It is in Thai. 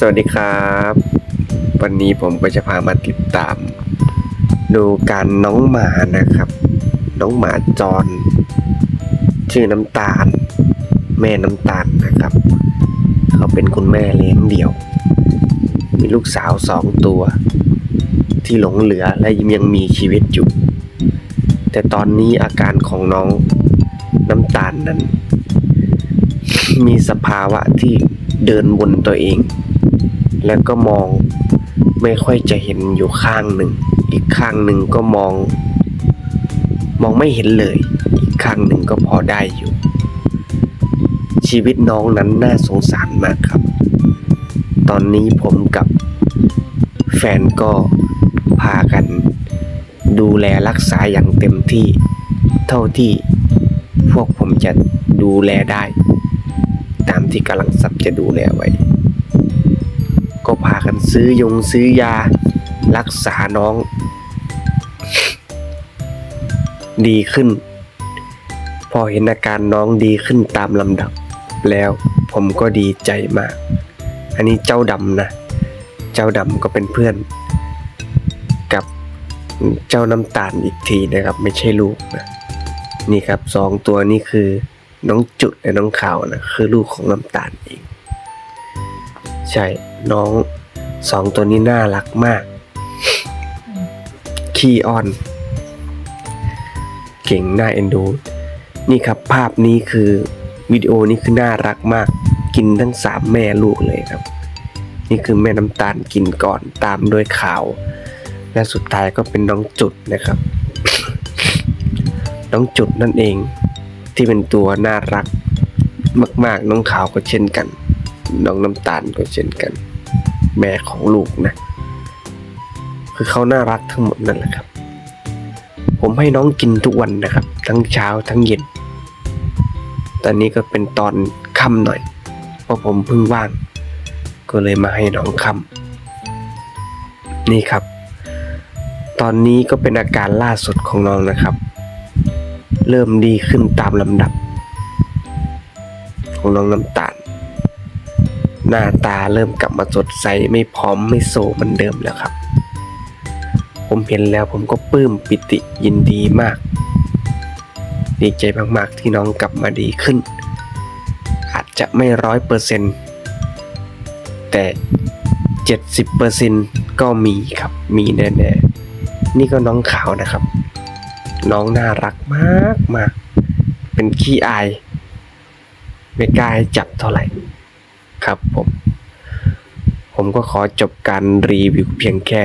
สวัสดีครับ วันนี้ผมก็จะพามาติดตาม ดูการน้องหมานะครับ น้องหมาจร ชื่อน้ำตาล แม่น้ำตาลนะครับ เขาเป็นคุณแม่เลี้ยงเดี่ยว มีลูกสาวสองตัว ที่หลงเหลือและยังมีชีวิตอยู่ แต่ตอนนี้อาการของน้องน้ำตาลนั้น มีสภาวะที่เดินบนตัวเอง แล้วก็มองไม่ค่อยจะเห็นอยู่ข้างหนึ่ง อีกข้างหนึ่งก็มอง มองไม่เห็นเลย อีกข้างหนึ่งก็พอได้อยู่ ชีวิตน้องนั้นน่าสงสารมากครับ ตอนนี้ผมกับแฟนก็พากัน ดูแลรักษาอย่างเต็มที่ เท่าที่พวกผมจะดูแลได้ ตามที่กำลังทรัพย์จะดูแลไว้ ก็พากันซื้อยงซื้อยา รักษาน้อง ดีขึ้น พอเห็นอาการน้องดีขึ้นตามลำดับ แล้วผมก็ดีใจมาก อันนี้เจ้าดำนะ เจ้าดำก็เป็นเพื่อน กับเจ้าน้ำตาลอีกทีนะครับ ไม่ใช่ลูกนะนี่ครับสองตัวนี่คือน้องจุดและน้องขาวนะคือลูกของน้ำตาลเอง ใช่น้องสองตัวนี้น่ารักมากขี้อ่อน เก่งน่าเอ็นดู นี่ครับภาพนี้คือวิดีโอนี้คือน่ารักมาก กินทั้งสามแม่ลูกเลยครับ นี่คือแม่น้ำตาลกินก่อนตามด้วยขาว และสุดท้ายก็เป็นน้องจุดนะครับ น้องจุดนั่นเองที่เป็นตัวน่ารักมาก ๆ น้องขาวก็เช่นกัน น้องน้ำตาลก็เช่นกัน แม่ของลูกนะ คือเขาน่ารักทั้งหมดนั่นแหละครับ ผมให้น้องกินทุกวันนะครับ ทั้งเช้าทั้งเย็น ตอนนี้ก็เป็นตอนค่ำหน่อย เพราะผมเพิ่งว่าง ก็เลยมาให้น้องค่ำนี่ครับ ตอนนี้ก็เป็นอาการล่าสุดของน้องนะครับ เริ่มดีขึ้นตามลำดับ ของน้องน้ำตาล หน้าตาเริ่มกลับมาสดใสไม่พร้อมไม่โซเหมือนเดิมแล้วครับ ผมเห็นแล้วผมก็ปลื้มปิติยินดีมาก ดีใจมากๆที่น้องกลับมาดีขึ้น อาจจะไม่ร้อยเปอร์เซ็นต์แต่เจ็ดสิบเปอร์เซ็นต์ก็มีครับมีแน่ๆนี่ก็น้องขาวนะครับ น้องน่ารักมากมากเป็นขี้อาย ไม่กล้าจับเท่าไหร่ ครับผม ผมก็ขอจบการรีวิวเพียงแค่